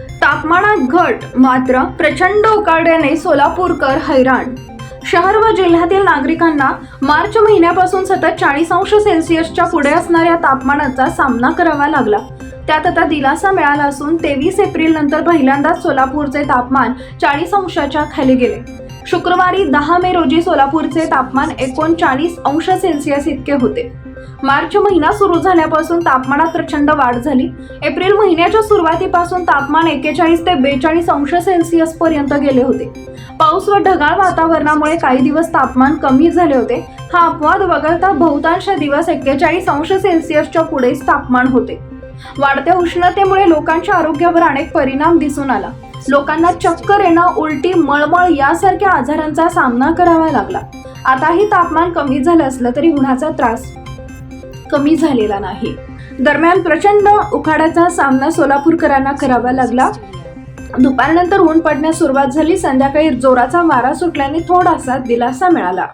तापमानात घट मात्र प्रचंड उकाड्याने सोलापूरकर हैराण. शहर व जिल्ह्यातील नागरिकांना मार्च महिन्यापासून सतत चाळीस अंश सेल्सिअसच्या पुढे असणाऱ्या तापमानाचा सामना करावा लागला. त्यात आता दिलासा मिळाला असून तेवीस एप्रिल नंतर पहिल्यांदाच सोलापूरचे तापमान चाळीस अंशाच्या खाली गेले. शुक्रवारी दहा मे रोजी सोलापूरचे तापमान एकोणचाळीस अंश सेल्सिअस इतके होते. मार्च महिना सुरू झाल्यापासून तापमानात प्रचंड वाढ झाली. एप्रिल महिन्याच्या सुरुवातीपासून तापमान एक्केचाळीस ते बेचाळीस अंश सेल्सिअस पर्यंत गेले होते. पाऊस व ढगाळ वातावरणामुळे काही दिवस तापमान कमी झाले होते. हा अपवाद वगळता बहुतांश दिवस एक्केचाळीस अंश सेल्सिअसच्या पुढेच तापमान होते. वाढत्या उष्णतेमुळे लोकांच्या आरोग्यावर अनेक परिणाम दिसून आला. लोकांना चक्कर येणं उलटी मळमळ यासारख्या आजारांचा सामना करावा लागला. आताही तापमान कमी झालं असलं तरी उन्हाचा त्रास कमी झालेला नाही. दरम्यान प्रचंड उखाड्याचा सामना सोलापूरकरांना करावा लागला. दुपारनंतर ऊन पडण्यास सुरुवात झाली. संध्याकाळी जोराचा वारा सुटल्याने थोडासा दिलासा मिळाला.